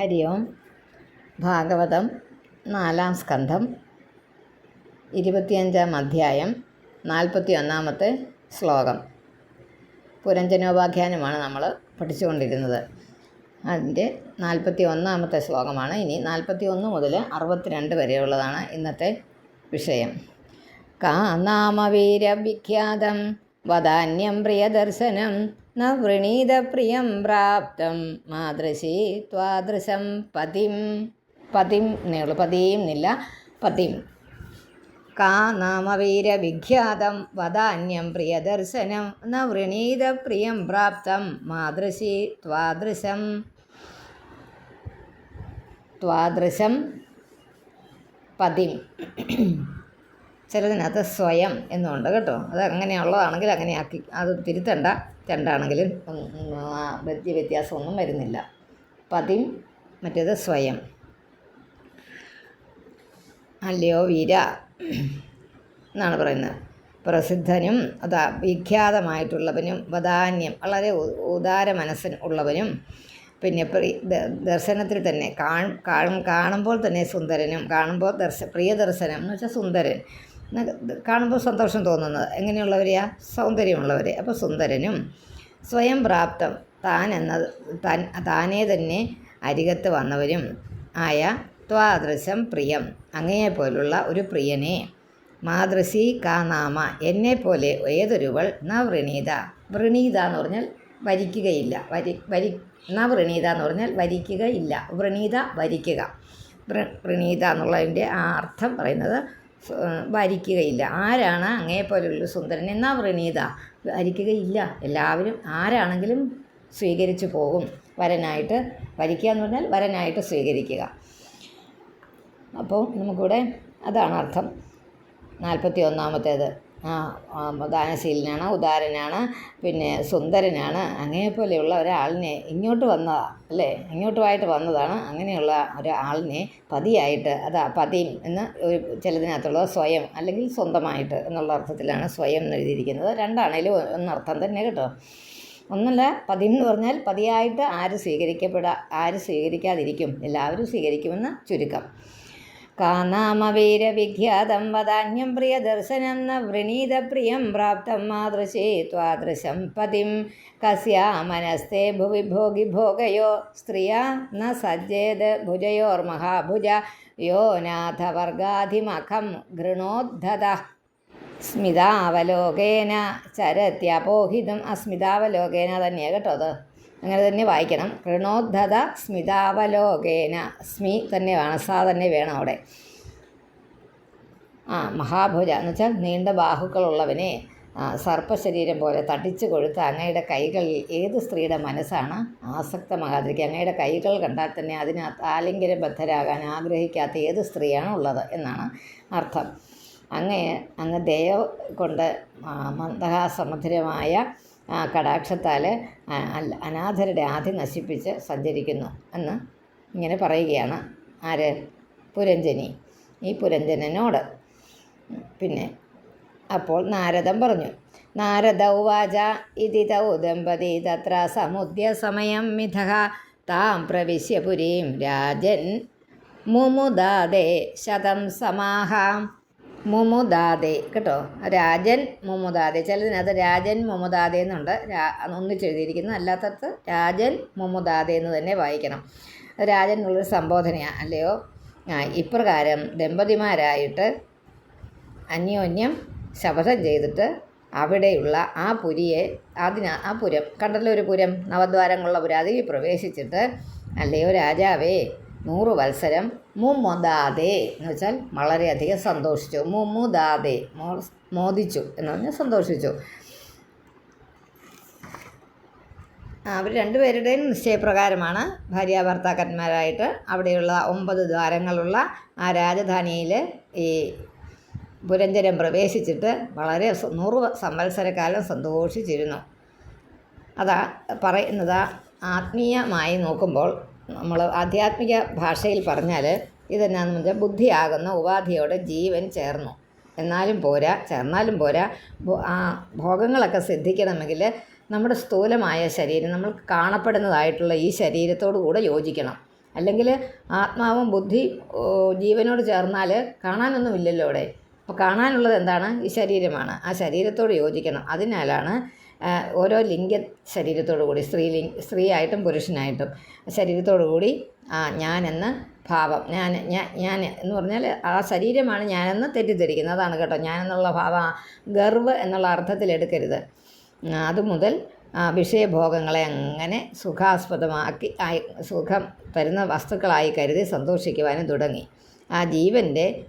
ഹരി ഓം ഭാഗവതം നാലാം സ്കന്ധം ഇരുപത്തിയഞ്ചാം അധ്യായം നാൽപ്പത്തി ഒന്നാമത്തെ ശ്ലോകം. പുരഞ്ജനോപാഖ്യാനമാണ് നമ്മൾ പഠിച്ചുകൊണ്ടിരുന്നത്. അതിന്റെ നാൽപ്പത്തി ഒന്നാമത്തെ ശ്ലോകമാണ്. ഇനി നാൽപ്പത്തി ഒന്ന് മുതൽ അറുപത്തിരണ്ട് വരെയുള്ളതാണ് ഇന്നത്തെ വിഷയം. കാ നാമവീരവിഖ്യാതം വദാന്യം പ്രിയദർശനം ന വൃണീത പ്രിയം പ്രാപ്തം മാതൃശി ത്വാദൃശം പതിം. പതിം നീളു പതിയും എന്നില്ല പതിം. കാ നാമവീരവിഖ്യാതം വദാന്യം പ്രിയദർശനം ന വൃണീത പ്രിയം പ്രാപ്തം മാതൃശി ത്വാദൃശം. ത്വാദൃശം പതിം. ചിലതിനകത്ത് സ്വയം എന്നുണ്ട് കേട്ടോ. അത് അങ്ങനെയുള്ളതാണെങ്കിൽ അങ്ങനെ ആക്കി. അത് തിരുത്തണ്ട. രണ്ടാണെങ്കിലും വലിയ വ്യത്യാസമൊന്നും വരുന്നില്ല. പതിം മറ്റേത് സ്വയം. അല്ലയോ വീര എന്നാണ് പറയുന്നത്. പ്രസിദ്ധനും അതാ വിഖ്യാതമായിട്ടുള്ളവനും വദാന്യം വളരെ ഉദാര മനസ്സിന് ഉള്ളവനും പിന്നെ പ്രി ദർശനത്തിൽ തന്നെ കാണുമ്പോൾ തന്നെ സുന്ദരനും കാണുമ്പോൾ ദർശ പ്രിയദർശനം എന്ന് വെച്ചാൽ സുന്ദരൻ. കാണുമ്പോൾ സന്തോഷം തോന്നുന്നത്. എങ്ങനെയുള്ളവരെയാ? സൗന്ദര്യമുള്ളവരെ. അപ്പോൾ സുന്ദരനും സ്വയം പ്രാപ്തം. താൻ എന്നത് താൻ താനേ തന്നെ അരികത്ത് വന്നവരും ആയ ത്വാദൃശം പ്രിയം. അങ്ങയെപ്പോലുള്ള ഒരു പ്രിയനെ മാതൃശി കാനാമ എന്നെപ്പോലെ ഏതൊരുവൾ ന വൃണീത വൃണീത എന്ന് പറഞ്ഞാൽ വരിക്കുകയില്ല. വരി വരി ന വൃണീത എന്ന് പറഞ്ഞാൽ വരിക്കുകയില്ല. വൃണീത വരിക്കുക. വൃണീത എന്നുള്ളതിന്റെ ആ അർത്ഥം പറയുന്നത് വരിക്കുകയില്ല. ആരാണ് അങ്ങയെപ്പോലുള്ള സുന്ദരൻ എന്നാ പ്രണീത? ഭരിക്കുകയില്ല എല്ലാവരും ആരാണെങ്കിലും സ്വീകരിച്ചു പോകും. വരനായിട്ട് വരിക്കുക എന്ന് പറഞ്ഞാൽ വരനായിട്ട് സ്വീകരിക്കുക. അപ്പോൾ നമുക്കിവിടെ അതാണ് അർത്ഥം. നാൽപ്പത്തി ഒന്നാമത്തേത് ദാനശീലനാണ് ഉദാരനാണ് പിന്നെ സുന്ദരനാണ്. അങ്ങനെപ്പോലെയുള്ള ഒരാളിനെ ഇങ്ങോട്ട് വന്നതാണ് അല്ലേ? ഇങ്ങോട്ടുമായിട്ട് വന്നതാണ് അങ്ങനെയുള്ള ഒരാളിനെ പതിയായിട്ട് അതാ പതിയും എന്ന് ഒരു ചിലതിനകത്തുള്ളത് സ്വയം അല്ലെങ്കിൽ സ്വന്തമായിട്ട് എന്നുള്ള അർത്ഥത്തിലാണ് സ്വയം എന്ന് എഴുതിയിരിക്കുന്നത്. രണ്ടാണേലും ഒന്നർത്ഥം തന്നെ കേട്ടോ. ഒന്നല്ല പതി എന്ന് പറഞ്ഞാൽ പതിയായിട്ട് ആര് സ്വീകരിക്കപ്പെടാ ആര് സ്വീകരിക്കാതിരിക്കും എല്ലാവരും സ്വീകരിക്കുമെന്ന് ചുരുക്കം. കാനാമവീരവിഖ്യാതം വദാന്യം പ്രിയദർശനം ന വൃണീത പ്രിയം പ്രാപ്തം മാതൃശേ ത്വാദൃശം പതിം. കസ്യാ മനസ്തേ ഭുവി ഭോഗി ഭോഗയോ സ്ത്രിയ ന സജ്ജേത് ഭുജയോർമഹാഭുജ യോ നാഥവർഗാധിമഖം ഗൃണോദ്ധത. സ്മിതാവലോകേന ചരത്യപോഹിതം. അസ്മിതാവലോകേന സ്മിതാവലോകേന തന്നെയാണ് കേട്ടോ അത്. അങ്ങനെ തന്നെ വായിക്കണം. കൃണോദ്ധത സ്മിതാവലോകേന. സ്മി തന്നെ വേണം സാ തന്നെ വേണം അവിടെ. ആ മഹാഭുജ എന്ന് വെച്ചാൽ നീണ്ട ബാഹുക്കളുള്ളവനെ സർപ്പശരീരം പോലെ തടിച്ചു കൊഴുത്ത അങ്ങയുടെ കൈകളിൽ ഏത് സ്ത്രീയുടെ മനസ്സാണ് ആസക്തമാകാതിരിക്കുക? അങ്ങയുടെ കൈകൾ കണ്ടാൽ തന്നെ അതിനകത്ത് ആലിംഗനബദ്ധരാകാൻ ആഗ്രഹിക്കാത്ത ഏത് സ്ത്രീയാണ് ഉള്ളത് എന്നാണ് അർത്ഥം. അങ്ങയെ അങ്ങ് ദയ കൊണ്ട് മന്ദഹാസമധുരമായ കടാക്ഷത്താൽ അനാഥരുടെ ആധി നശിപ്പിച്ച് സഞ്ചരിക്കുന്നു എന്ന് ഇങ്ങനെ പറയുകയാണ്. ആര്? പുരഞ്ജനി. ഈ പുരഞ്ജനനോട്. പിന്നെ അപ്പോൾ നാരദം പറഞ്ഞു നാരദ ഉവാച ഇതി തൗ ദമ്പതി തത്ര സമുദ്യ സമയം മിഥ താം പ്രവിശ്യ പുരീം രാജൻ മുമുദാദേ ശതം സമാഹാം. മുമുദാദേ. കേട്ടോ? രാജൻ മുമുദാദേ. ചിലതിനകത്ത് രാജൻ മുമുദാദേ എന്നുണ്ട്. ഒന്നിച്ചെഴുതിയിരിക്കുന്നു. അല്ലാത്തത് രാജൻ മുമുദാദേ എന്ന് തന്നെ വായിക്കണം. രാജൻ എന്നുള്ളൊരു സംബോധനയാണ് അല്ലയോ? ആ ഇപ്രകാരം ദമ്പതിമാരായിട്ട് അന്യോന്യം ശപഥം ചെയ്തിട്ട് അവിടെയുള്ള ആ പുരിയെ അതിന ആ പുരം കണ്ടല്ലോ ഒരു പുരം നവദ്വാരങ്ങളുള്ള പുരം അതിൽ പ്രവേശിച്ചിട്ട് അല്ലയോ രാജാവേ നൂറ് വത്സരം മുമൊദാതെ എന്ന് വെച്ചാൽ വളരെയധികം സന്തോഷിച്ചു. മുമുദാതെ മോ മോദിച്ചു എന്ന് പറഞ്ഞാൽ സന്തോഷിച്ചു. അവർ രണ്ടുപേരുടെയും നിശ്ചയപ്രകാരമാണ് ഭാര്യ ഭർത്താക്കന്മാരായിട്ട് അവിടെയുള്ള ഒമ്പത് ദ്വാരങ്ങളുള്ള ആ രാജധാനിയിൽ ഈ പുരഞ്ജരം പ്രവേശിച്ചിട്ട് വളരെ നൂറ് സംവത്സരക്കാലം സന്തോഷിച്ചിരുന്നു. അതാ പറയുന്നത് ആത്മീയമായി നോക്കുമ്പോൾ നമ്മൾ ആധ്യാത്മിക ഭാഷയിൽ പറഞ്ഞാൽ ഇതെന്നാന്ന് വെച്ചാൽ ബുദ്ധിയാകുന്ന ഉപാധിയോടെ ജീവൻ ചേർന്നു. എന്നാലും പോരാ ചേർന്നാലും പോരാ ആ ഭോഗങ്ങളൊക്കെ സിദ്ധിക്കണമെങ്കിൽ നമ്മുടെ സ്ഥൂലമായ ശരീരം നമ്മൾ കാണപ്പെടുന്നതായിട്ടുള്ള ഈ ശരീരത്തോടു കൂടെ യോജിക്കണം. അല്ലെങ്കിൽ ആത്മാവും ബുദ്ധി ജീവനോട് ചേർന്നാൽ കാണാനൊന്നുമില്ലല്ലോ അവിടെ. അപ്പോൾ കാണാനുള്ളത് എന്താണ്? ഈ ശരീരമാണ്. ആ ശരീരത്തോട് യോജിക്കണം. അതിനാലാണ് ഓരോ ലിംഗ ശരീരത്തോടു കൂടി സ്ത്രീലിംഗ സ്ത്രീയായിട്ടും പുരുഷനായിട്ടും ശരീരത്തോടു കൂടി ആ ഞാനെന്ന് ഭാവം ഞാൻ ഞാൻ ഞാൻ എന്ന് പറഞ്ഞാൽ ആ ശരീരമാണ് ഞാനെന്ന് തെറ്റിദ്ധരിക്കുന്നത്. അതാണ് കേട്ടോ. ഞാനെന്നുള്ള ഭാവം ഗർവ് എന്നുള്ള അർത്ഥത്തിൽ എടുക്കരുത്. അതുമുതൽ വിഷയഭോഗങ്ങളെ അങ്ങനെ സുഖാസ്പദമാക്കി ആയി സുഖം തരുന്ന വസ്തുക്കളായി കരുതി സന്തോഷിക്കുവാനും തുടങ്ങി. ആ ജീവന്റെ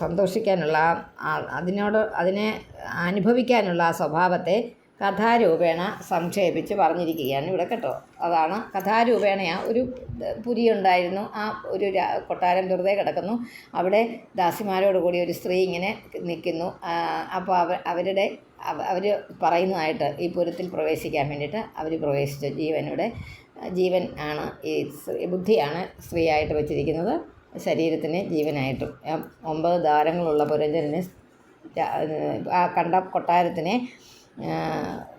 സന്തോഷിക്കാനുള്ള അതിനോട് അതിനെ അനുഭവിക്കാനുള്ള ആ സ്വഭാവത്തെ കഥാരൂപേണ സംക്ഷേപിച്ച് പറഞ്ഞിരിക്കുകയാണ് ഇവിടെ കേട്ടോ. അതാണ് കഥാരൂപേണയാ ഒരു പുരി ഉണ്ടായിരുന്നു ആ ഒരു കൊട്ടാരം വെറുതെ കിടക്കുന്നു. അവിടെ ദാസിമാരോട് കൂടി ഒരു സ്ത്രീ ഇങ്ങനെ നിൽക്കുന്നു. അപ്പോൾ അവ അവരുടെ അവർ പറയുന്നതായിട്ട് ഈ പുരത്തിൽ പ്രവേശിക്കാൻ വേണ്ടിയിട്ട് അവർ പ്രവേശിച്ചു. ജീവനുടെ ജീവൻ ആണ് ഈ ബുദ്ധിയാണ് സ്ത്രീയായിട്ട് വെച്ചിരിക്കുന്നത്. ശരീരത്തിന് ജീവനായിട്ടും. ഒമ്പത് ദ്വാരങ്ങളുള്ള പുരഞ്ജനന് ആ കണ്ട കൊട്ടാരത്തിനെ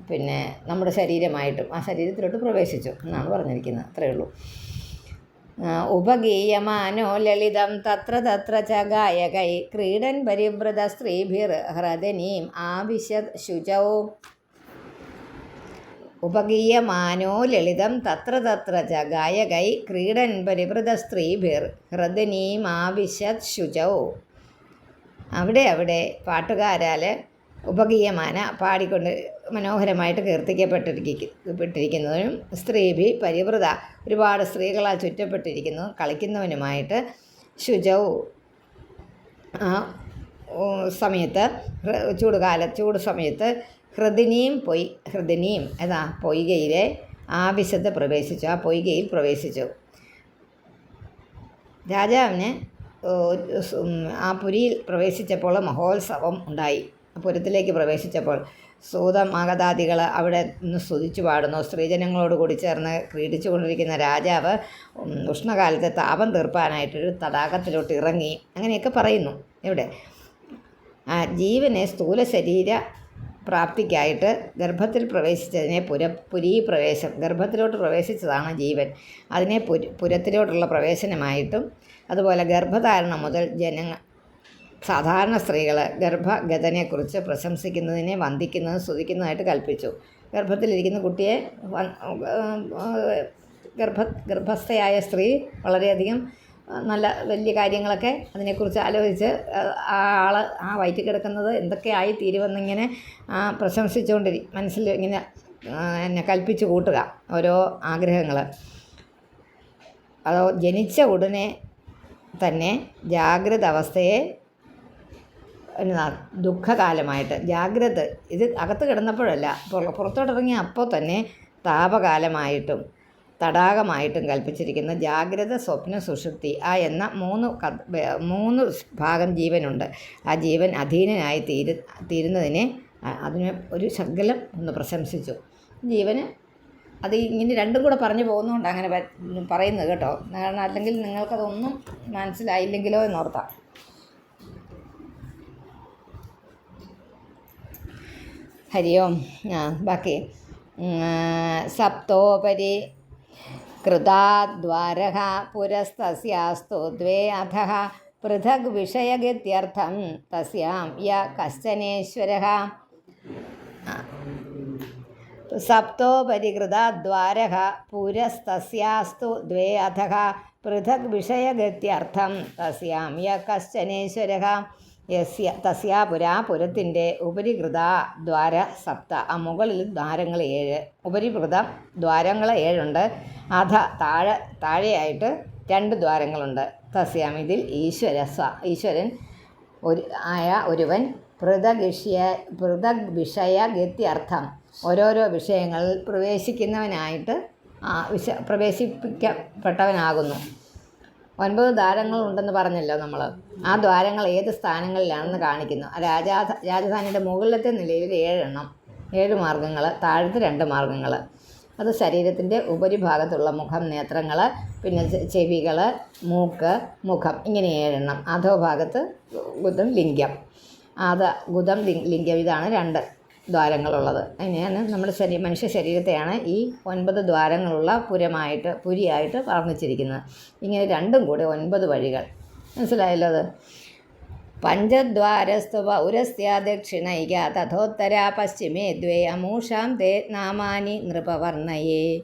പിന്നെ നമ്മുടെ ശരീരമായിട്ടും ആ ശരീരത്തിലോട്ട് പ്രവേശിച്ചു എന്നാണ് പറഞ്ഞിരിക്കുന്നത്. അത്രയേ ഉള്ളൂ. ഉപഗീയമാനോ ലളിതം തത്ര തത്ര ച ക്രീഡൻ പരിവൃത സ്ത്രീഭിർ ഹ്രദനീം ആവിശ ശുചൗ ഉപഗീയമാനോ ലളിതം തത്ര തത്ര ച ഗായകൈ ക്രീഡൻ പരിവൃത സ്ത്രീഭിർ ഹൃദനീം ശുചൗ അവിടെ അവിടെ പാട്ടുകാരാൽ ഉപഗീയമാന പാടിക്കൊണ്ട് മനോഹരമായിട്ട് കീർത്തിക്കപ്പെട്ടിരിക്കപ്പെട്ടിരിക്കുന്നതിനും സ്ത്രീഭി പരിവൃത ഒരുപാട് സ്ത്രീകളാൽ ചുറ്റപ്പെട്ടിരിക്കുന്നു കളിക്കുന്നവനുമായിട്ട് ശുചൗ സമയത്ത് ചൂടുകാല ചൂട് സമയത്ത് ഹൃദിനിയും പൊയ് ഹൃദിനിയും ഏതാ പൊയ്കയിലെ ആവശ്യത്ത് പ്രവേശിച്ചു. ആ പൊയ്കയിൽ പ്രവേശിച്ചു. രാജാവിന് ആ പുരിയിൽ പ്രവേശിച്ചപ്പോൾ മഹോത്സവം ഉണ്ടായി. പുരത്തിലേക്ക് പ്രവേശിച്ചപ്പോൾ സൂത മഗതാദികൾ അവിടെ നിന്ന് സ്തുതിച്ചു പാടുന്നു. സ്ത്രീജനങ്ങളോട് കൂടി ചേർന്ന് ക്രീഡിച്ചു കൊണ്ടിരിക്കുന്ന രാജാവ് ഉഷ്ണകാലത്തെ താപം തീർപ്പാനായിട്ടൊരു തടാകത്തിലോട്ട് ഇറങ്ങി. അങ്ങനെയൊക്കെ പറയുന്നു. ഇവിടെ ജീവനെ സ്ഥൂല ശരീര പ്രാപ്തിക്കായിട്ട് ഗർഭത്തിൽ പ്രവേശിച്ചതിനെ പുര പുരീ പ്രവേശം ഗർഭത്തിലോട്ട് പ്രവേശിച്ചതാണ് ജീവൻ. അതിനെ പുര പുരത്തിലോട്ടുള്ള പ്രവേശനമായിട്ടും അതുപോലെ ഗർഭധാരണം മുതൽ ജനങ്ങൾ സാധാരണ സ്ത്രീകൾ ഗർഭഗതനെക്കുറിച്ച് പ്രശംസിക്കുന്നതിനെ വന്ദിക്കുന്നതും സ്തുതിക്കുന്നതായിട്ട് കൽപ്പിച്ചു. ഗർഭത്തിലിരിക്കുന്ന കുട്ടിയെ ഗർഭ ഗർഭസ്ഥയായ സ്ത്രീ വളരെയധികം നല്ല വലിയ കാര്യങ്ങളൊക്കെ അതിനെക്കുറിച്ച് ആലോചിച്ച് ആ ആൾ ആ വയറ്റിൽ കിടക്കുന്നത് എന്തൊക്കെയായി തീരുമെന്നിങ്ങനെ പ്രശംസിച്ചുകൊണ്ടിരി മനസ്സിൽ ഇങ്ങനെ എന്നെ കൽപ്പിച്ച് കൂട്ടുക ഓരോ ആഗ്രഹങ്ങൾ അതോ ജനിച്ച ഉടനെ തന്നെ ജാഗ്രത അവസ്ഥയെ എന്നതാ ദുഃഖകാലമായിട്ട് ജാഗ്രത ഇത് അകത്ത് കിടന്നപ്പോഴല്ല പുറ- പുറത്തോട്ടിറങ്ങിയ അപ്പോൾ തന്നെ താപകാലമായിട്ടും തടാകമായിട്ടും കൽപ്പിച്ചിരിക്കുന്ന ജാഗ്രത സ്വപ്ന സുഷുപ്തി ആ എന്ന മൂന്ന് മൂന്ന് ഭാഗം ജീവനുണ്ട്. ആ ജീവൻ അധീനനായി തീരു തീരുന്നതിനെ അതിന് ഒരു ശകലം ഒന്ന് പ്രശംസിച്ചു. ജീവന് അത് ഇങ്ങനെ രണ്ടും കൂടെ പറഞ്ഞു പോകുന്നതുകൊണ്ട് അങ്ങനെ പറയുന്നത് കേട്ടോ. കാരണം അല്ലെങ്കിൽ നിങ്ങൾക്കതൊന്നും മനസ്സിലായില്ലെങ്കിലോ എന്നോർത്താം. ഹരി ഓം ബാക്കി സപ്തോപരി कृताद्वारः पुरस्तस्यास्तु द्वे अधः पृथग् विषयगित्यर्थं तस्यां य कश्चनेश्वरः। सप्तोपरि पुरस्तस्यास्तु द्वे अधः पृथग् विषयगत्यर्थं तस्यां य कश्चनेश्वरः। യസ്യ തസ്യാ പുരാ പുരത്തിന്റെ ഉപരികൃത ദ്വാര സപ്ത. ആ മുകളിൽ ദ്വാരങ്ങൾ ഏഴ്. ഉപരികൃത ദ്വാരങ്ങൾ ഏഴുണ്ട്. അധ താഴെ താഴെയായിട്ട് രണ്ട് ദ്വാരങ്ങളുണ്ട്. തസ്യാം. ഇതിൽ ഈശ്വര ഈശ്വരൻ ഒരു ആയ ഒരുവൻ. പൃഥഗിഷ്യ പൃഥക് വിഷയ ഗത്യർത്ഥം. ഓരോരോ വിഷയങ്ങളിൽ പ്രവേശിക്കുന്നവനായിട്ട് വിശ പ്രവേശിപ്പിക്കപ്പെട്ടവനാകുന്നു. ഒൻപത് ദ്വാരങ്ങൾ ഉണ്ടെന്ന് പറഞ്ഞല്ലോ നമ്മൾ ആ ദ്വാരങ്ങൾ ഏത് സ്ഥാനങ്ങളിലാണെന്ന് കാണിക്കുന്നു. രാജാ രാജധാനിയുടെ മുകളിലത്തെ നിലയിൽ ഏഴെണ്ണം ഏഴ് മാർഗങ്ങൾ താഴത്ത് രണ്ട് മാർഗങ്ങൾ അത് ശരീരത്തിന്റെ ഉപരിഭാഗത്തുള്ള മുഖം നേത്രങ്ങൾ പിന്നെ ചെവികൾ മൂക്ക് മുഖം ഇങ്ങനെ ഏഴെണ്ണം. അധോഭാഗത്ത് ഗുദം ലിംഗം. അത് ഗുദം ലിംഗം ഇതാണ് രണ്ട്. ദ്വാരങ്ങളുള്ളത്. അങ്ങനെയാണ് നമ്മുടെ ശരീര മനുഷ്യ ശരീരത്തെയാണ് ഈ ഒൻപത് ദ്വാരങ്ങളുള്ള പുരമായിട്ട് പുരിയായിട്ട് വർണിച്ചിരിക്കുന്നത്. ഇങ്ങനെ രണ്ടും കൂടെ ഒൻപത് വഴികൾ. മനസ്സിലായല്ലോ അത്? പഞ്ചദ്വാരസ്തു പൗരസ്യ ദക്ഷിണൈക തഥോത്തര പശ്ചിമേ ദ്വേ അമൂഷാം തേ നാമാനി നൃപവർണയേ.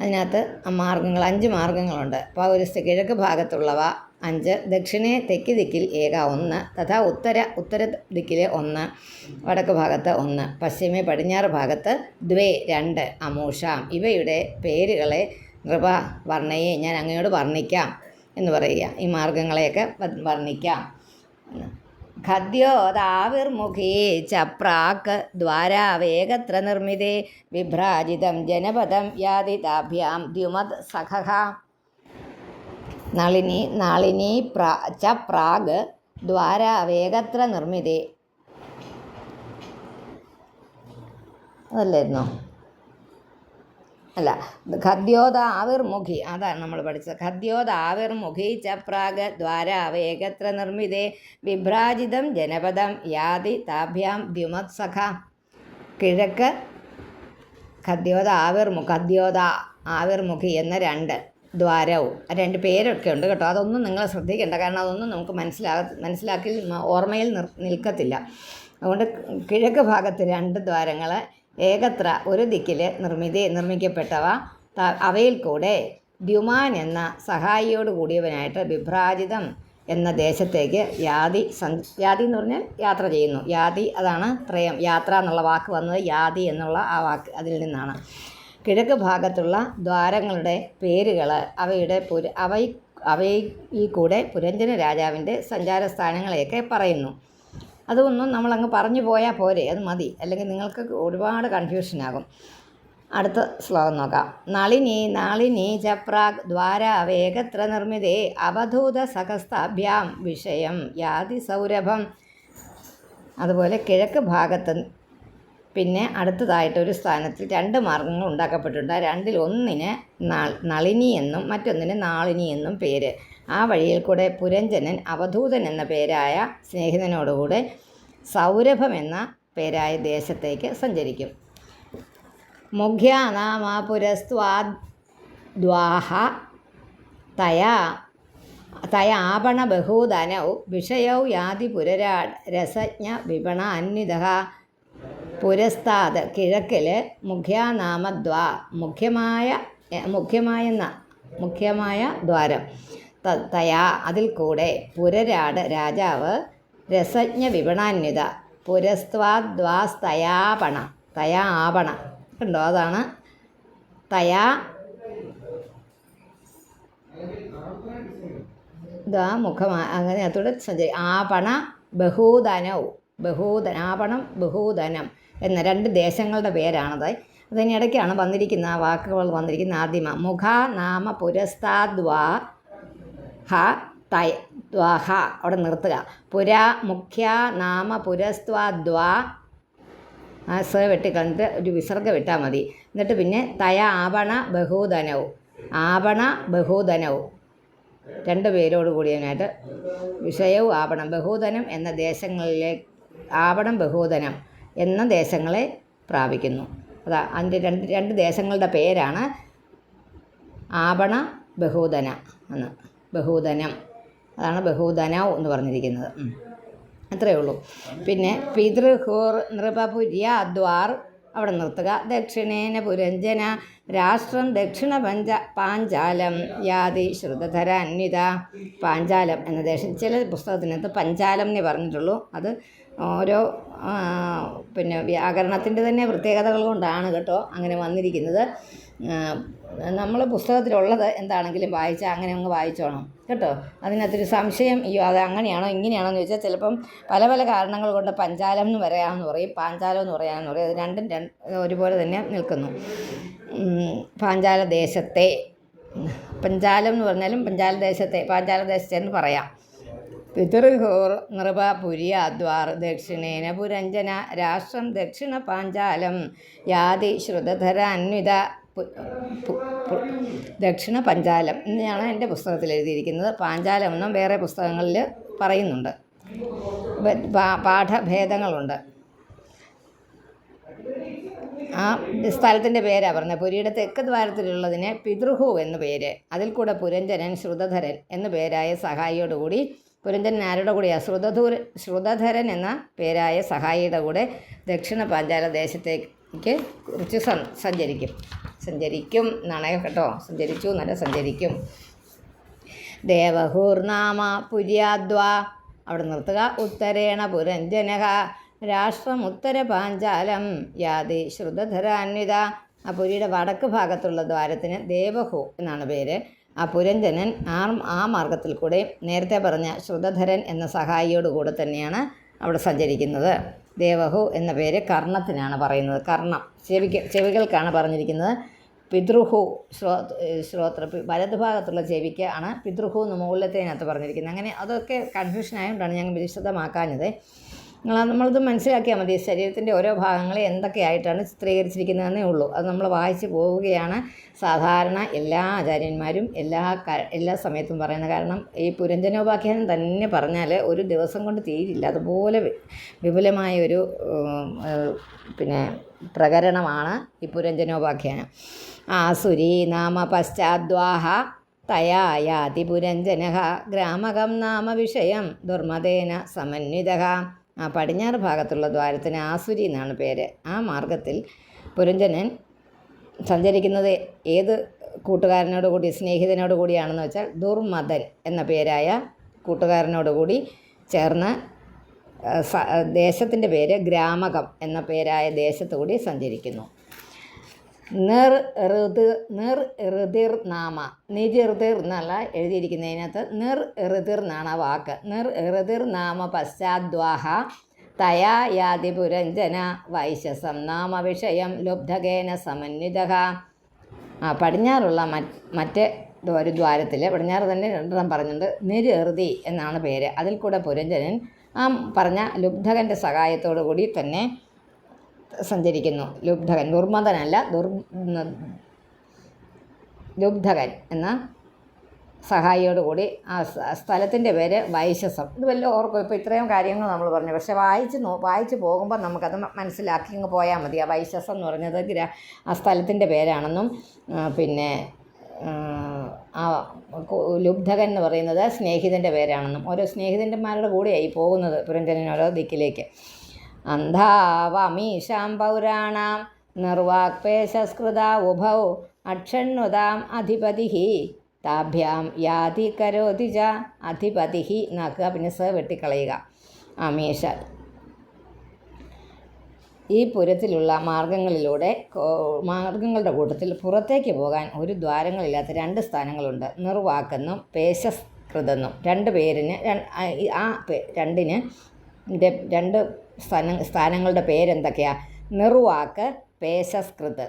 അതിനകത്ത് മാർഗങ്ങൾ അഞ്ച് മാർഗങ്ങളുണ്ട്. പൗരസ്യ കിഴക്ക് ഭാഗത്തുള്ളവ അഞ്ച് ദക്ഷിണേ തെക്ക് ദിക്കിൽ ഏക ഒന്ന് തഥാ ഉത്തര ഉത്തര ദിക്കിലെ ഒന്ന് വടക്ക് ഭാഗത്ത് ഒന്ന് പശ്ചിമേ പടിഞ്ഞാറ് ഭാഗത്ത് ദ്വേ രണ്ട് അമൂഷാം. ഇവയുടെ പേരുകളെ നൃപ വർണയെ ഞാൻ അങ്ങയോട് വർണിക്കാം എന്ന് പറയുക. ഈ മാർഗങ്ങളെയൊക്കെ വർണിക്കാം ഖദ്യോദാവിർമുഖേ ച പ്രാക് ദ്വാരാവേഗത്ര നിർമ്മിതേ വിഭ്രാജിതം ജനപദം യാതിതാഭ്യാം ദ്യുമത് സഖഹ. നളിനി നളിനി പ്രാ ച പ്രാഗ് ദ്വാരാവേഗത്ര നിർമ്മിതേ. അതല്ലായിരുന്നോ അല്ല ഖദ്യോദ ആവിർമുഖി. അതാണ് നമ്മൾ പഠിച്ചത്. ഖദ്യോദ ആവിർമുഖി ച പ്രാഗ് ദ്വാര വേഗത്ര നിർമ്മിതേ വിഭ്രാജിതം ജനപദം യാതി താഭ്യാം ദ്യുമത്സഖ. കിഴക്ക് ഖദ്യോദ ആവിർമുഖ ഖദ്യോദ ആവിർമുഖി എന്ന രണ്ട് ദ്വാരവും. രണ്ട് പേരൊക്കെ ഉണ്ട് കേട്ടോ. അതൊന്നും നിങ്ങൾ ശ്രദ്ധിക്കേണ്ട. കാരണം അതൊന്നും നമുക്ക് മനസ്സിലാ മനസ്സിലാക്കി ഓർമ്മയിൽ നിൽക്കത്തില്ല. അതുകൊണ്ട് കിഴക്ക് ഭാഗത്ത് രണ്ട് ദ്വാരങ്ങൾ ഏകത്ര ഒരു ദിക്കിൽ നിർമ്മിതി നിർമ്മിക്കപ്പെട്ടവ അവയിൽ കൂടെ ദ്യുമാൻ എന്ന സഹായിയോട് കൂടിയവനായിട്ട് വിഭ്രാജിതം എന്ന ദേശത്തേക്ക് യാതി സൻ യാതി എന്ന് പറഞ്ഞാൽ യാത്ര ചെയ്യുന്നു. യാതി അതാണ് ത്രയം യാത്ര എന്നുള്ള വാക്ക് വന്നത് യാതി എന്നുള്ള ആ വാക്ക് അതിൽ നിന്നാണ്. കിഴക്ക് ഭാഗത്തുള്ള ദ്വാരങ്ങളുടെ പേരുകൾ അവയുടെ പുര അവ അവയിൽ കൂടെ പുരഞ്ജന രാജാവിന്റെ സഞ്ചാര സ്ഥാനങ്ങളെയൊക്കെ പറയുന്നു. അതൊന്നും നമ്മളങ്ങ് പറഞ്ഞു പോയാൽ പോരെ അത് മതി. അല്ലെങ്കിൽ നിങ്ങൾക്ക് ഒരുപാട് കൺഫ്യൂഷനാകും അടുത്ത ശ്ലോകം നോക്കാം. നളിനി നളിനി ചപ്രാഗ് ദ്വാര വേഗത്ര നിർമ്മിതേ അവധൂത സഹസ്താഭ്യാം വിഷയം യാതി സൗരഭം. അതുപോലെ കിഴക്ക് ഭാഗത്ത് പിന്നെ അടുത്തതായിട്ട് ഒരു സ്ഥാനത്തിൽ രണ്ട് മാർഗങ്ങൾ ഉണ്ടാക്കപ്പെട്ടിട്ടുണ്ട്. ആ രണ്ടിൽ ഒന്നിന് നളിനി എന്നും മറ്റൊന്നിന് നാളിനി എന്നും പേര്. ആ വഴിയിൽ കൂടെ പുരഞ്ജനൻ അവധൂതൻ എന്ന പേരായ സ്നേഹിതനോടുകൂടെ സൗരഭം എന്ന പേരായ ദേശത്തേക്ക് സഞ്ചരിക്കും. മുഖ്യാനാമാപുരസ്വാദ്വാഹ തയാ തയാപണ ബഹൂധനൗ വിഷയൗ യാതി പുരരാ രസജ്ഞ വിപണ അന്വിത പുരസ്താത് കിഴക്കിൽ മുഖ്യാനാമദ്വാ മുഖ്യമായ മുഖ്യമായ മുഖ്യമായെന്ന മുഖ്യമായ ദ്വാരം. തയാ അതിൽ കൂടെ പുരരാട് രാജാവ് രസജ്ഞ വിപണാന്യത പുരസ്ത്വാദ്വാസ്തയാപണ തയാ ആപണ കണ്ടോ? അതാണ് തയാ ദ്വാ മുഖമാ അങ്ങനെ അതോടെ സഞ്ചരി ആപണ ബഹൂധനവും ബഹൂധന ആപണം ബഹൂധനം എന്ന രണ്ട് ദേശങ്ങളുടെ പേരാണത്. അതിനിടയ്ക്കാണ് വന്നിരിക്കുന്ന ആ വാക്കുകൾ വന്നിരിക്കുന്ന ആദ്യമ മുഖ നാമ പുരസ്താദ്വാ ഹ തയ ദ്വാഹ അവിടെ നിർത്തുക. പുര മുഖ്യ നാമ പുരസ്ത്വാദ്വാ ആ സ വെട്ടിക്കളഞ്ഞിട്ട് ഒരു വിസർഗ വിട്ടാൽ മതി. എന്നിട്ട് പിന്നെ തയ ആവണ ബഹൂധനവും ആവണ ബഹൂധനവും രണ്ട് പേരോട് കൂടിയതിനായിട്ട് വിഷയവും ആവണം. ബഹൂധനം എന്ന ദേശങ്ങളിലെ ആപണം ബഹുദനം എന്ന ദേശങ്ങളെ പ്രാപിക്കുന്നു. അതാ അതിന്റെ രണ്ട് രണ്ട് ദേശങ്ങളുടെ പേരാണ് ആവണ ബഹൂധന എന്ന്. ബഹൂധനം അതാണ് ബഹൂധനവ് എന്ന് പറഞ്ഞിരിക്കുന്നത്. അത്രയേ ഉള്ളൂ. പിന്നെ പിതൃഹൂർ നൃപപുര്യാദ്വാർ അവിടെ നിർത്തുക. ദക്ഷിണേന പുരഞ്ജന രാഷ്ട്രം ദക്ഷിണ പഞ്ച പാഞ്ചാലം യാതി ശ്രുതധര അന്വിത പാഞ്ചാലം എന്ന ദേശം. ചില പുസ്തകത്തിനകത്ത് പഞ്ചാലം എന്നേ പറഞ്ഞിട്ടുള്ളൂ. അത് ഓരോ പിന്നെ വ്യാകരണത്തിന്റെ തന്നെ പ്രത്യേകതകൾ കൊണ്ടാണ് കേട്ടോ അങ്ങനെ വന്നിരിക്കുന്നത്. നമ്മൾ പുസ്തകത്തിലുള്ളത് എന്താണെങ്കിലും വായിച്ചാൽ അങ്ങനെ അങ്ങ് വായിച്ചോണം കേട്ടോ. അതിനകത്തൊരു സംശയം അയ്യോ അത് അങ്ങനെയാണോ ഇങ്ങനെയാണോ എന്ന് ചോദിച്ചാൽ ചിലപ്പം പല പല കാരണങ്ങൾ കൊണ്ട് പഞ്ചാലം എന്ന് പറയാമെന്ന് പറയും പാഞ്ചാലം എന്ന് പറയാമെന്ന് പറയും. അത് രണ്ടും രണ്ട് ഒരുപോലെ തന്നെ നിൽക്കുന്നു. പാഞ്ചാല ദേശത്തെ പഞ്ചാലം എന്ന് പറഞ്ഞാലും പഞ്ചാല ദേശത്തെ പാഞ്ചാല ദേശത്തെ എന്ന് പറയാം. പിതൃഹോർ നൃപ പുര്യാദ്വാർ ദക്ഷിണേന പുരഞ്ജന രാഷ്ട്രം ദക്ഷിണ പാഞ്ചാലം യാതി ശ്രുതധര അന്വിത ദക്ഷിണ പഞ്ചാലം എന്നാണ് എന്റെ പുസ്തകത്തിൽ എഴുതിയിരിക്കുന്നത്. പാഞ്ചാലം എന്നും വേറെ പുസ്തകങ്ങളിൽ പറയുന്നുണ്ട്. പാഠഭേദങ്ങളുണ്ട്. ആ സ്ഥലത്തിന്റെ പേരാണ് പറഞ്ഞത്. പുരിയുടെ തെക്ക് ദ്വാരത്തിലുള്ളതിനെ പിതൃഹു എന്ന് പേര്. അതിൽ കൂടെ പുരഞ്ജനൻ ശ്രുതധരൻ എന്നു പേരായ സഹായിയോടുകൂടി പുരഞ്ജനൻ ആരുടെ കൂടെ ശ്രുതധൂര ശ്രുതധരൻ എന്ന പേരായ സഹായിയുടെ കൂടെ ദക്ഷിണ പാഞ്ചാല ദേശത്തേക്ക് കുറിച്ച് സഞ്ചരിക്കും. സഞ്ചരിക്കും എന്നാണ് കേട്ടോ. സഞ്ചരിച്ചു എന്നല്ല സഞ്ചരിക്കും. ദേവഹൂർനാമ പുര്യാദ്വാ. അവിടെ നിർത്തുക. ഉത്തരേണ പുരഞ്ജനക. രാഷ്ട്രം ഉത്തര പാഞ്ചാലം. യാതി ശ്രുതധരാന്വിത. ആ പുരിയുടെ വടക്ക് ഭാഗത്തുള്ള ദ്വാരത്തിന് ദേവഹു എന്നാണ് പേര്. പുരഞ്ജനൻ ആ ആ മാർഗത്തിൽ കൂടെ നേരത്തെ പറഞ്ഞ ശ്രുതധരൻ എന്ന സഹായിയോട് കൂടെ തന്നെയാണ് അവിടെ സഞ്ചരിക്കുന്നത്. ദേവഹു എന്ന പേര് കർണത്തിനാണ് പറയുന്നത്. കർണം. ചെവിക്ക് ചെവികൾക്കാണ് പറഞ്ഞിരിക്കുന്നത്. പിതൃഹു ശ്രോ ശ്രോത്ര വലതുഭാഗത്തുള്ള ചെവിക്ക് ആണ് പിതൃഹു എന്ന് മുകളിലത്തേനകത്ത് പറഞ്ഞിരിക്കുന്നത്. അങ്ങനെ അതൊക്കെ കൺഫ്യൂഷൻ ആയതുകൊണ്ടാണ് ഞങ്ങൾ വിശദമാക്കാഞ്ഞത്. നമ്മളത് മനസ്സിലാക്കിയാൽ മതി. ശരീരത്തിന്റെ ഓരോ ഭാഗങ്ങളെ എന്തൊക്കെയായിട്ടാണ് ചിത്രീകരിച്ചിരിക്കുന്നതെന്നേ ഉള്ളൂ. അത് നമ്മൾ വായിച്ച് പോവുകയാണ് സാധാരണ എല്ലാ ആചാര്യന്മാരും എല്ലാ എല്ലാ സമയത്തും പറയുന്നത്. കാരണം ഈ പുരഞ്ജനോപാഖ്യാനം തന്നെ പറഞ്ഞാൽ ഒരു ദിവസം കൊണ്ട് തീരില്ല. അതുപോലെ വിപുലമായ ഒരു പിന്നെ പ്രകരണമാണ് ഈ പുരഞ്ജനോപാഖ്യാനം. ആസുരി നാമ പശ്ചാദ്വാഹ തയായാതി പുരഞ്ജനഃ ഗ്രാമകം നാമ വിഷയം ദുർമദേന സമന്വിതഃ ആ പടിഞ്ഞാറ് ഭാഗത്തുള്ള ദ്വാരത്തിന് ആസുരി എന്നാണ് പേര്. ആ മാർഗത്തിൽ പുരഞ്ജനൻ സഞ്ചരിക്കുന്നത് ഏത് കൂട്ടുകാരനോട് കൂടി സ്നേഹിതനോട് കൂടിയാണെന്ന് വെച്ചാൽ ദുർമദൻ എന്ന പേരായ കൂട്ടുകാരനോട് കൂടി ചേർന്ന് ദേശത്തിന്റെ പേര് ഗ്രാമകം എന്ന പേരായ ദേശത്തു കൂടി സഞ്ചരിക്കുന്നു. നിർ ഋത് ഋതിർ നാമ. നിജിർതിർ എന്നല്ല എഴുതിയിരിക്കുന്നതിനകത്ത് നിർ ഋതിർ എന്നാണ് ആ വാക്ക്. നിർ ഋതിർ നാമ പശ്ചാദ്വാഹ തയാ യാതി പുരഞ്ജന വൈശസം നാമ വിഷയം ലുബ്ധകേന സമന്വിത ആ പടിഞ്ഞാറുള്ള മറ്റ് ഒരു ദ്വാരത്തിൽ പടിഞ്ഞാറ് തന്നെ രണ്ടെണ്ണം പറഞ്ഞിട്ടുണ്ട്. നിരുതി എന്നാണ് പേര്. അതിൽ കൂടെ പുരഞ്ജനൻ ആ പറഞ്ഞ ലുബ്ധകന്റെ സഹായത്തോടു കൂടി തന്നെ സഞ്ചരിക്കുന്നു. ലുബ്ധകൻ. ദുർമതനല്ല ദുർ ലുബ്ധകൻ എന്ന സഹായിയോടുകൂടി ആ സ്ഥ- സ്ഥലത്തിന്റെ പേര് വൈശസം. ഇത് വല്ല ഓർക്കും. ഇപ്പോൾ ഇത്രയും കാര്യങ്ങൾ നമ്മൾ പറഞ്ഞു. പക്ഷെ വായിച്ച് നോ വായിച്ച് പോകുമ്പോൾ നമുക്കത് മനസ്സിലാക്കി അങ്ങ് പോയാൽ മതി. ആ വൈശസം എന്ന് പറഞ്ഞത് ഗ്ര ആ സ്ഥലത്തിന്റെ പേരാണെന്നും പിന്നെ ആ ലുബ്ധകൻ എന്ന് പറയുന്നത് സ്നേഹിതന്റെ പേരാണെന്നും. ഓരോ സ്നേഹിതന്മാരുടെ കൂടെയായി പോകുന്നത് പുരഞ്ജനൻ ഓരോ ദിക്കിലേക്ക്. അന്ധാവമീശാം പൗരാണാം. നിർവാക്പേശസ്കൃത ഉഭൗ അക്ഷണ്വതാം അധിപതി താഭ്യാം യാതി കരോതി അധിപതി എന്നാക്കുക. പിന്നെ സ വെട്ടിക്കളയുക. അമീഷ ഈ പുരത്തിലുള്ള മാർഗങ്ങളിലൂടെ മാർഗങ്ങളുടെ കൂട്ടത്തിൽ പുറത്തേക്ക് പോകാൻ ഒരു ദ്വാരങ്ങളില്ലാത്ത രണ്ട് സ്ഥാനങ്ങളുണ്ട്. നിർവാക്കെന്നും പേശസ്കൃതെന്നും. രണ്ട് പേരിന് ആ- രണ്ടിന് രണ്ട് സ്ഥാന സ്ഥാനങ്ങളുടെ പേരെന്തൊക്കെയാണ് നിർവാക്ക് പേശസ്കൃത്.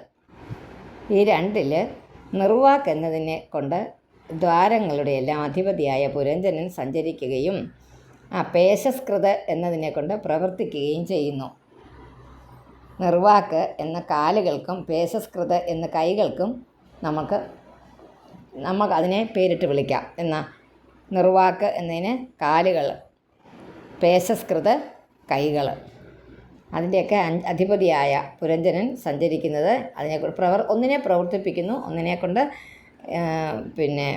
ഈ രണ്ടിൽ നിർവാക്ക് എന്നതിനെ കൊണ്ട് ദ്വാരങ്ങളുടെ എല്ലാം അധിപതിയായ പുരഞ്ജനൻ സഞ്ചരിക്കുകയും ആ പേശസ്കൃത് എന്നതിനെ കൊണ്ട് പ്രവർത്തിക്കുകയും ചെയ്യുന്നു. നിർവാക്ക് എന്ന കാലുകൾക്കും പേശസ്കൃത് എന്ന കൈകൾക്കും നമുക്ക് നമുക്ക് അതിനെ പേരിട്ട് വിളിക്കാം. എന്ന നിർവാക്ക് എന്നതിന് കാലുകൾ പേശസ്കൃത് കൈകൾ. അതിന്റെയൊക്കെ അധിപതിയായ പുരഞ്ജനൻ സഞ്ചരിക്കുന്നത് അതിനെ പ്രവർ ഒന്നിനെ പ്രവർത്തിപ്പിക്കുന്നു ഒന്നിനെ കൊണ്ട് പിന്നെ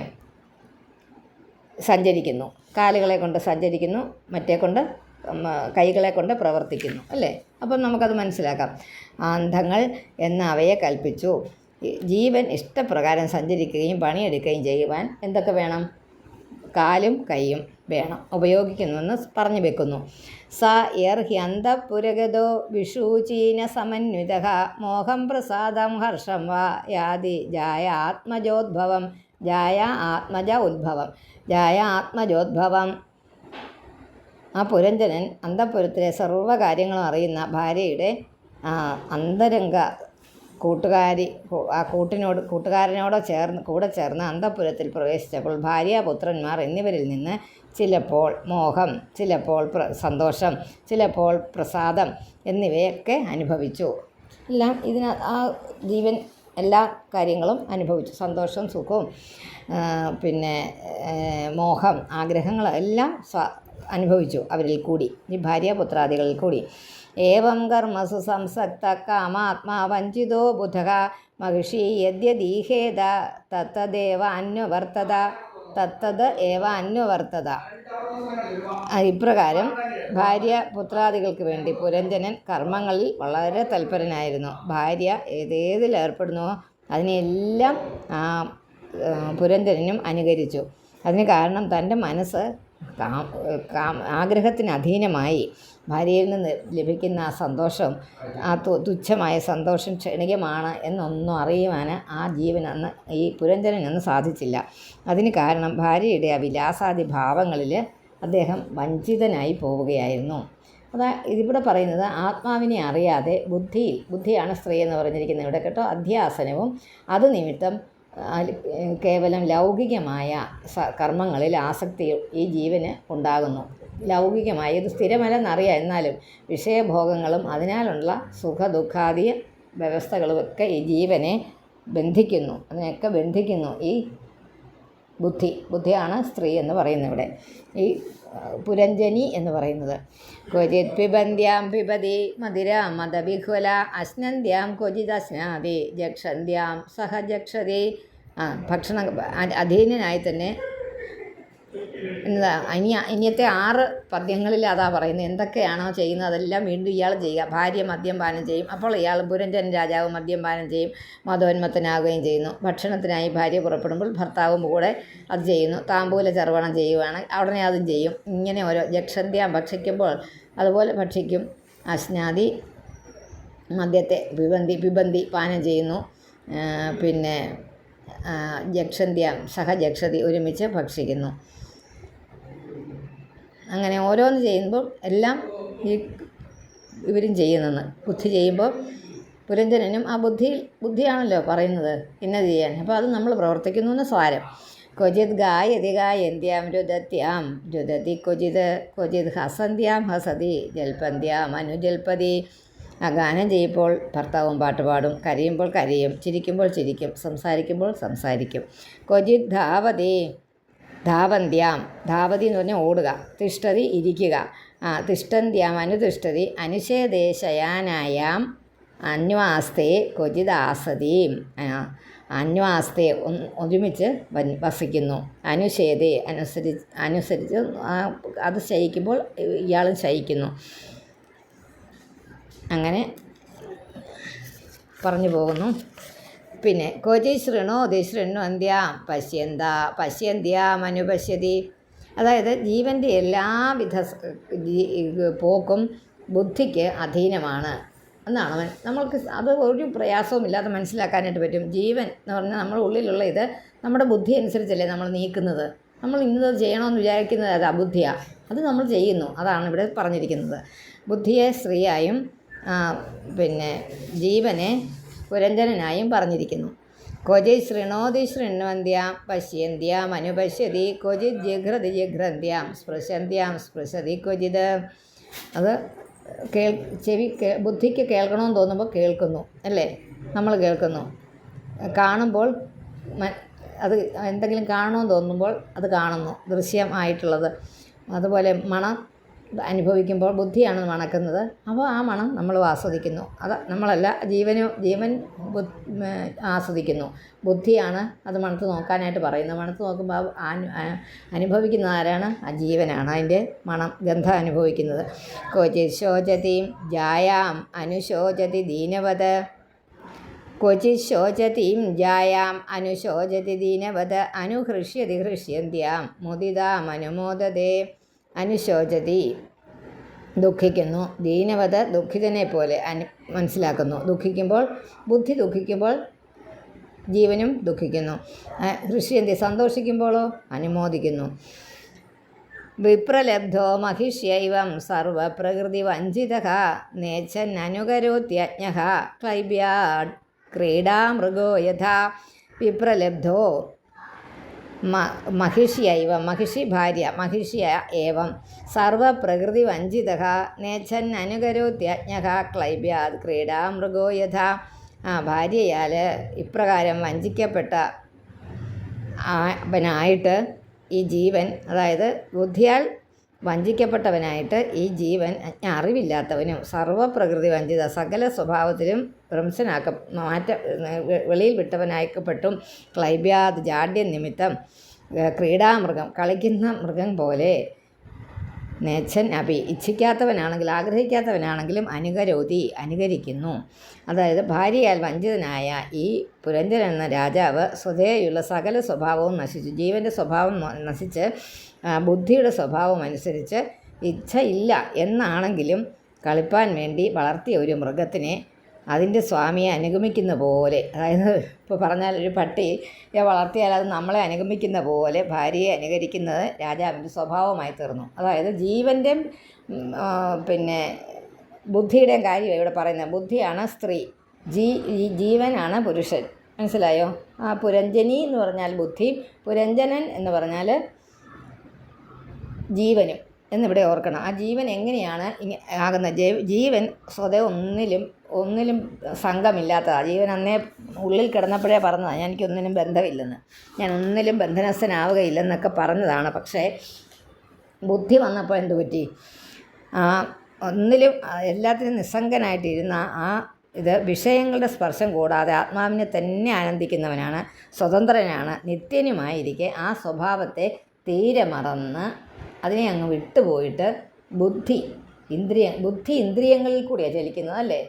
സഞ്ചരിക്കുന്നു. കാലുകളെ കൊണ്ട് സഞ്ചരിക്കുന്നു മറ്റേ കൊണ്ട് കൈകളെ കൊണ്ട് പ്രവർത്തിക്കുന്നു അല്ലേ? അപ്പം നമുക്കത് മനസ്സിലാക്കാം. അന്ധങ്ങൾ എന്ന അവയെ കൽപ്പിച്ചു. ജീവൻ ഇഷ്ടപ്രകാരം സഞ്ചരിക്കുകയും പണിയെടുക്കുകയും ചെയ്യുവാൻ എന്തൊക്കെ വേണം? കാലും കൈയും. വേണം. ഉപയോഗിക്കുന്നുവെന്ന് പറഞ്ഞു വെക്കുന്നു. സ എർ ഹ്യന്തപുരഗതോ വിഷൂചീന സമന്വിത മോഹം പ്രസാദം ഹർഷം വാ യാതി ജായ ആത്മജോദ്ഭവം ജായ ആത്മജ ഉദ്ഭവം ജായ ആത്മജോദ്ഭവം. ആ പുരഞ്ജനൻ അന്തപുരത്തിലെ സർവകാര്യങ്ങളും അറിയുന്ന ഭാര്യയുടെ അന്തരംഗ കൂട്ടുകാരി ആ കൂട്ടിനോട് കൂട്ടുകാരനോട് ചേർന്ന് കൂടെ ചേർന്ന് അന്തപുരത്തിൽ പ്രവേശിച്ചപ്പോൾ ഭാര്യ പുത്രന്മാർ എന്നിവരിൽ നിന്ന് ചിലപ്പോൾ മോഹം ചിലപ്പോൾ സന്തോഷം ചിലപ്പോൾ പ്രസാദം എന്നിവയൊക്കെ അനുഭവിച്ചു. എല്ലാം ഇതിന ആ ജീവൻ എല്ലാ കാര്യങ്ങളും അനുഭവിച്ചു. സന്തോഷം സുഖവും പിന്നെ മോഹം ആഗ്രഹങ്ങൾ എല്ലാം അനുഭവിച്ചു അവരിൽ കൂടി. ഈ ഭാര്യാപുത്രാദികളിൽ കൂടി. ഏവം കർമ്മസു സംസക്ത കാമാത്മാ വഞ്ചിതോ ബുധക മഹിഷി യദ്യദീഹേത തത്തദേവ അന്വവർത്തത. തത്തത് ഏവ അന്വവർത്തത. ഇപ്രകാരം ഭാര്യ പുത്രാദികൾക്ക് വേണ്ടി പുരഞ്ജനൻ കർമ്മങ്ങളിൽ വളരെ തൽപരനായിരുന്നു. ഭാര്യ ഏതേതിൽ ഏർപ്പെടുന്നുവോ അതിനെല്ലാം പുരഞ്ജനനും അനുകരിച്ചു. അതിന് കാരണം തന്റെ മനസ്സ് ആഗ്രഹത്തിന് അധീനമായി ഭാര്യയിൽ നിന്ന് ലഭിക്കുന്ന ആ സന്തോഷം ആ തുച്ഛമായ സന്തോഷം ക്ഷണികമാണ് എന്നൊന്നും അറിയുവാൻ ആ ജീവൻ അന്ന് ഈ പുരഞ്ജനൻ അന്ന് സാധിച്ചില്ല. അതിന് കാരണം ഭാര്യയുടെ ആ വിലാസാദി ഭാവങ്ങളിൽ അദ്ദേഹം വഞ്ചിതനായി പോവുകയായിരുന്നു. അതാ ഇതിവിടെ പറയുന്നത് ആത്മാവിനെ അറിയാതെ ബുദ്ധിയിൽ ബുദ്ധിയാണ് സ്ത്രീ എന്ന് പറഞ്ഞിരിക്കുന്നത്. ഇവിടെ കേട്ടോ അധ്യാസനവും അത് നിമിത്തം കേവലം ലൗകികമായ കർമ്മങ്ങളിൽ ആസക്തി ഈ ജീവന് ഉണ്ടാകുന്നു. ലൗകികമായ ഇത് സ്ഥിരമല്ലെന്നറിയാം. എന്നാലും വിഷയഭോഗങ്ങളും അതിനാലുള്ള സുഖ ദുഃഖാദി വ്യവസ്ഥകളും ഒക്കെ ഈ ജീവനെ ബന്ധിക്കുന്നു. അതിനെയൊക്കെ ബന്ധിക്കുന്നു ഈ ബുദ്ധി. ബുദ്ധിയാണ് സ്ത്രീ എന്ന് പറയുന്നത് ഇവിടെ. ഈ പുരഞ്ജനി എന്ന് പറയുന്നത്. ക്വചിത് പിബന്ധ്യാം പിബതി മധുരാം മതബിഹുല അശ്നന്ധ്യാം ക്വചിത് അശ്നാതി ജക്ഷന്ധ്യാം സഹ ജക്ഷതി ആ ഭക്ഷണം അധീനനായി തന്നെ എന്നതാ ഇനി ഇനിയത്തെ ആറ് പദ്യങ്ങളിൽ അതാ പറയുന്നത്. എന്തൊക്കെയാണോ ചെയ്യുന്നത് അതെല്ലാം വീണ്ടും ഇയാൾ ചെയ്യുക. ഭാര്യ മദ്യം പാനം ചെയ്യും. അപ്പോൾ ഇയാൾ പുരഞ്ജൻ രാജാവ് മദ്യം പാനം ചെയ്യും. മതോന്മത്തനാകുകയും ചെയ്യുന്നു. ഭക്ഷണത്തിനായി ഭാര്യ പുറപ്പെടുമ്പോൾ ഭർത്താവും കൂടെ അത് ചെയ്യുന്നു. താമ്പൂല ചെറുവണം ചെയ്യുവാണ്. ഉടനെ അതും ചെയ്യും. ഇങ്ങനെ ഓരോ ജക്ഷന്ത്യാം ഭക്ഷിക്കുമ്പോൾ അതുപോലെ ഭക്ഷിക്കും. അശ്നാദി മദ്യത്തെ പിബന്തി പിബന്തി പാനം ചെയ്യുന്നു. പിന്നെ ജക്ഷന്ത്യാം സഹജക്ഷതി ഒരുമിച്ച് ഭക്ഷിക്കുന്നു. അങ്ങനെ ഓരോന്ന് ചെയ്യുമ്പോൾ എല്ലാം ഈ ഇവരും ചെയ്യുന്നെന്ന് ബുദ്ധി ചെയ്യുമ്പോൾ പുരഞ്ജനനും ആ ബുദ്ധി ബുദ്ധിയാണല്ലോ പറയുന്നത് ഇന്നത് ചെയ്യാൻ. അപ്പോൾ അത് നമ്മൾ പ്രവർത്തിക്കുന്നു എന്ന് സാരം. ക്വചിത് ഗായതി ഗായന്ത്യാം രുദത്യാം രുദതി ക്വചിത് ക്വചിത് ഹസന്ത്യാം ഹസതി ജൽപന്ത്യാം അനുജൽപതി. ആ ഗാനം ചെയ്യുമ്പോൾ ഭർത്താവും പാട്ട് പാടും കരയുമ്പോൾ കരയും ചിരിക്കുമ്പോൾ ചിരിക്കും സംസാരിക്കുമ്പോൾ സംസാരിക്കും. ക്വചിത് ധാവതി ധാവന്ത്യാം. ധാവതി എന്ന് പറഞ്ഞാൽ ഓടുക. തിഷ്ടതി ഇരിക്കുക. ആ തിഷ്ടന്ത്യാം അനുതിഷ്ടതി അനുശയദേശയാനായാം അന്വാസ്തേ ക്വചിതാസതീം അന്വാസ്തേ ഒരുമിച്ച് വസിക്കുന്നു. അനുഷേധേ അനുസരി അനുസരിച്ച് അത് ശയിക്കുമ്പോൾ ഇയാളും ശയിക്കുന്നു. അങ്ങനെ പറഞ്ഞു പോകുന്നു. പിന്നെ ക്വചി ശൃണോതി ശൃണ്വന്ത്യാം പശ്യന്ത പശ്യന്ത്യാം അനുപശ്യതി അതായത് ജീവന്റെ എല്ലാവിധ പോക്കും ബുദ്ധിക്ക് അധീനമാണ് എന്നാണ് നമ്മൾക്ക് അത് ഒരു പ്രയാസവും ഇല്ലാതെ മനസ്സിലാക്കാനായിട്ട് പറ്റും. ജീവൻ എന്ന് പറഞ്ഞാൽ നമ്മുടെ ഉള്ളിലുള്ള ഇത് നമ്മുടെ ബുദ്ധി അനുസരിച്ചല്ലേ നമ്മൾ നീക്കുന്നത്. നമ്മൾ ഇന്നത് ചെയ്യണമെന്ന് വിചാരിക്കുന്നത് അത് അബുദ്ധിയാണ് അത് നമ്മൾ ചെയ്യുന്നു. അതാണ് ഇവിടെ പറഞ്ഞിരിക്കുന്നത്. ബുദ്ധിയെ സ്ത്രീയായും പിന്നെ ജീവനെ പുരഞ്ജനായും പറഞ്ഞിരിക്കുന്നു. ക്വചി ശൃണോതി ശൃണ്വന്ത്യാം പശ്യന്ത്യാം അനുപശ്യതി ക്വചിത് ജിഘ്രതി ജിഘ്രന്ത്യാം സ്പൃശന്ത്യാം സ്പൃശതി ക്വചിത് അത് കേൾ ചെവി ബുദ്ധിക്ക് കേൾക്കണമെന്ന് തോന്നുമ്പോൾ കേൾക്കുന്നു അല്ലേ? നമ്മൾ കേൾക്കുന്നു. കാണുമ്പോൾ അത് എന്തെങ്കിലും കാണണമെന്ന് തോന്നുമ്പോൾ അത് കാണുന്നു ദൃശ്യമായിട്ടുള്ളത് അതുപോലെ മണം അനുഭവിക്കുമ്പോൾ ബുദ്ധിയാണ് മണക്കുന്നത്. അപ്പോൾ ആ മണം നമ്മൾ ആസ്വദിക്കുന്നു. അത് നമ്മളല്ല ജീവന് ജീവൻ ആസ്വദിക്കുന്നു. ബുദ്ധിയാണ് അത് മണത്ത് നോക്കാനായിട്ട് പറയുന്നത്. മണത്ത് നോക്കുമ്പോൾ ആ അനുഭവിക്കുന്ന ആരാണ്? ആ ജീവനാണ്. അതിന്റെ മണം ഗന്ധം അനുഭവിക്കുന്നത്. ക്വചിത് ശോചതി ജായാം അനുശോചതി ദീനവത്. ജായാം അനുശോചതി ദീനവത്. അനുഹൃഷ്യതി ഹൃഷ്യന്ത്യാം മുദിതാം അനുമോദതേ. അനുശോചതി ദുഃഖിക്കുന്നു. ദീനവത ദുഃഖിതനെ പോലെ അനു മനസ്സിലാക്കുന്നു. ദുഃഖിക്കുമ്പോൾ ബുദ്ധി ദുഃഖിക്കുമ്പോൾ ജീവനും ദുഃഖിക്കുന്നു. ഋഷ്യന്തി സന്തോഷിക്കുമ്പോഴോ അനുമോദിക്കുന്നു. വിപ്രലബ്ധോ മഹിഷ്യൈവം സർവപ്രകൃതി വഞ്ചിത നേച്ചൻ അനുകരോത്യജ്ഞ ക്ലൈബ്യാഡ് ക്രീഡാമൃഗോ യഥാ വിപ്രലബ്ധോ മ മഹിഷിയൈവ മഹിഷി ഭാര്യ മഹിഷിയ ഏവം. സർവപ്രകൃതി വഞ്ചിത നേച്ഛൻ അനുകരോത്യജ്ഞ ക്ലൈബ്യാത് ക്രീഡാമൃഗോ യഥാ. ആ ഭാര്യയാൽ ഇപ്രകാരം വഞ്ചിക്കപ്പെട്ട അവനായിട്ട് ഈ ജീവൻ അതായത് ബുദ്ധിയാൽ വഞ്ചിക്കപ്പെട്ടവനായിട്ട് ഈ ജീവൻ അറിവില്ലാത്തവനും സർവപ്രകൃതി വഞ്ചിത സകല സ്വഭാവത്തിലും ഭ്രംശനാക്ക മാറ്റ വെളിയിൽ വിട്ടവനാക്കപ്പെട്ടും ക്ലൈബ്യാത് ജാഡ്യ നിമിത്തം ക്രീഡാമൃഗം കളിക്കുന്ന മൃഗം പോലെ നേച്ചൻ അപി ഇച്ഛിക്കാത്തവനാണെങ്കിൽ ആഗ്രഹിക്കാത്തവനാണെങ്കിലും അനുകരോതി അനുകരിക്കുന്നു. അതായത് ഭാര്യയാൽ വഞ്ചിതനായ ഈ പുരഞ്ജൻ എന്ന രാജാവ് സ്വതേയുള്ള സകല സ്വഭാവവും നശിച്ചു. ജീവന്റെ സ്വഭാവം നശിച്ച് ബുദ്ധിയുടെ സ്വഭാവം അനുസരിച്ച് ഇച്ഛയില്ല എന്നാണെങ്കിലും കളിപ്പാൻ വേണ്ടി വളർത്തിയ ഒരു മൃഗത്തിനെ അതിന്റെ സ്വാമിയെ അനുഗമിക്കുന്ന പോലെ അതായത് ഇപ്പോൾ പറഞ്ഞാൽ ഒരു പട്ടിയെ വളർത്തിയാൽ അത് നമ്മളെ അനുഗമിക്കുന്ന പോലെ ഭാര്യയെ അനുകരിക്കുന്നത് രാജാവിന്റെ സ്വഭാവമായി തീർന്നു. അതായത് ജീവന്റെ പിന്നെ ബുദ്ധിയുടെയും കാര്യമാണ് ഇവിടെ പറയുന്നത്. ബുദ്ധിയാണ് സ്ത്രീ. ജീ ജീവനാണ് പുരുഷൻ. മനസ്സിലായോ? ആ പുരഞ്ജനി എന്ന് പറഞ്ഞാൽ ബുദ്ധി പുരഞ്ജനൻ എന്ന് പറഞ്ഞാൽ ജീവനും എന്നിവിടെ ഓർക്കണം. ആ ജീവൻ എങ്ങനെയാണ് ഇങ്ങ ആകുന്ന ജൈവ- ജീവൻ സ്വതേ ഒന്നിലും ഒന്നിലും സംഘമില്ലാത്തതാണ് ജീവൻ അന്നേ ഉള്ളിൽ കിടന്നപ്പോഴേ പറഞ്ഞതാണ് എനിക്കൊന്നിനും ബന്ധമില്ലെന്ന്. ഞാൻ ഒന്നിലും ബന്ധനസ്ഥനാവുകയില്ലെന്നൊക്കെ പറഞ്ഞതാണ്. പക്ഷേ ബുദ്ധി വന്നപ്പോൾ എന്ത് പറ്റി? ആ ഒന്നിലും എല്ലാത്തിനും നിസ്സംഗനായിട്ടിരുന്ന ആ ഇത് വിഷയങ്ങളുടെ സ്പർശം കൂടാതെ ആത്മാവിനെ തന്നെ ആനന്ദിക്കുന്നവനാണ് സ്വതന്ത്രനാണ് നിത്യനുമായിരിക്കെ ആ സ്വഭാവത്തെ തീരെ മറന്ന് അതിനെ അങ്ങ് വിട്ടുപോയിട്ട് ബുദ്ധി ഇന്ദ്രിയ ബുദ്ധി ഇന്ദ്രിയങ്ങളിൽ കൂടിയാണ് ചലിക്കുന്നത് അല്ലേ?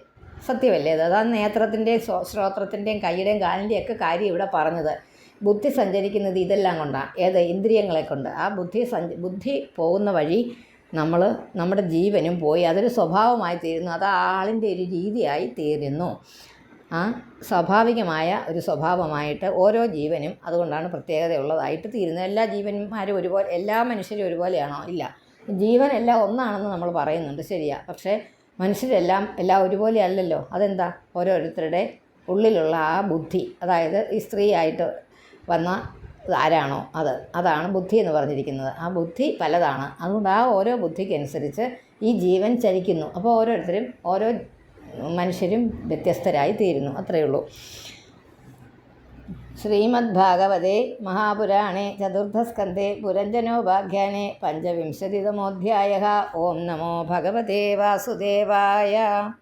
സത്യമല്ലേ അത്? അതാണ് നേത്രത്തിന്റെയും ശ്രോത്രത്തിന്റെയും കൈയുടെയും കാലിന്റെയും ഒക്കെ കാര്യം ഇവിടെ പറഞ്ഞത്. ബുദ്ധി സഞ്ചരിക്കുന്നത് ഇതെല്ലാം കൊണ്ടാണ് ഏത്? ഇന്ദ്രിയങ്ങളെ കൊണ്ട്. ആ ബുദ്ധി സഞ്ച ബുദ്ധി പോകുന്ന വഴി നമ്മൾ നമ്മുടെ ജീവനും പോയി അതൊരു സ്വഭാവമായി തീരുന്നു. അത് ആളിന്റെ ഒരു രീതിയായി തീരുന്നു. ആ സ്വാഭാവികമായ ഒരു സ്വഭാവമായിട്ട് ഓരോ ജീവനും അതുകൊണ്ടാണ് പ്രത്യേകതയുള്ളതായിട്ട് തീരുന്നത്. എല്ലാ ജീവന്മാരും ഒരുപോലെ എല്ലാ മനുഷ്യരും ഒരുപോലെയാണോ? ഇല്ല. ജീവൻ എല്ലാം ഒന്നാണെന്ന് നമ്മൾ പറയുന്നുണ്ട് ശരിയാ. പക്ഷേ മനുഷ്യരെല്ലാം എല്ലാം ഒരുപോലെ അല്ലല്ലോ അതെന്താ? ഓരോരുത്തരുടെ ഉള്ളിലുള്ള ആ ബുദ്ധി. അതായത് ഈ സ്ത്രീ ആയിട്ട് വന്ന ആരാണോ അത്? അതാണ് ബുദ്ധി എന്ന് പറഞ്ഞിരിക്കുന്നത്. ആ ബുദ്ധി പലതാണ്. അതുകൊണ്ട് ആ ഓരോ ബുദ്ധിക്കനുസരിച്ച് ഈ ജീവൻ ചലിക്കുന്നു. അപ്പോൾ ഓരോരുത്തരും ഓരോ മനുഷ്യരും വ്യത്യസ്തരായി തീരുന്നു. അത്രയേ ഉള്ളൂ. ശ്രീമദ് ഭാഗവതേ മഹാപുരാണേ ചതുർത്ഥസ്കന്ധേ പുരഞ്ജനോപാഖ്യാനെ പഞ്ചവിംശതിതമോധ്യായ ഓം നമോ ഭഗവതേ വാസുദേവായ.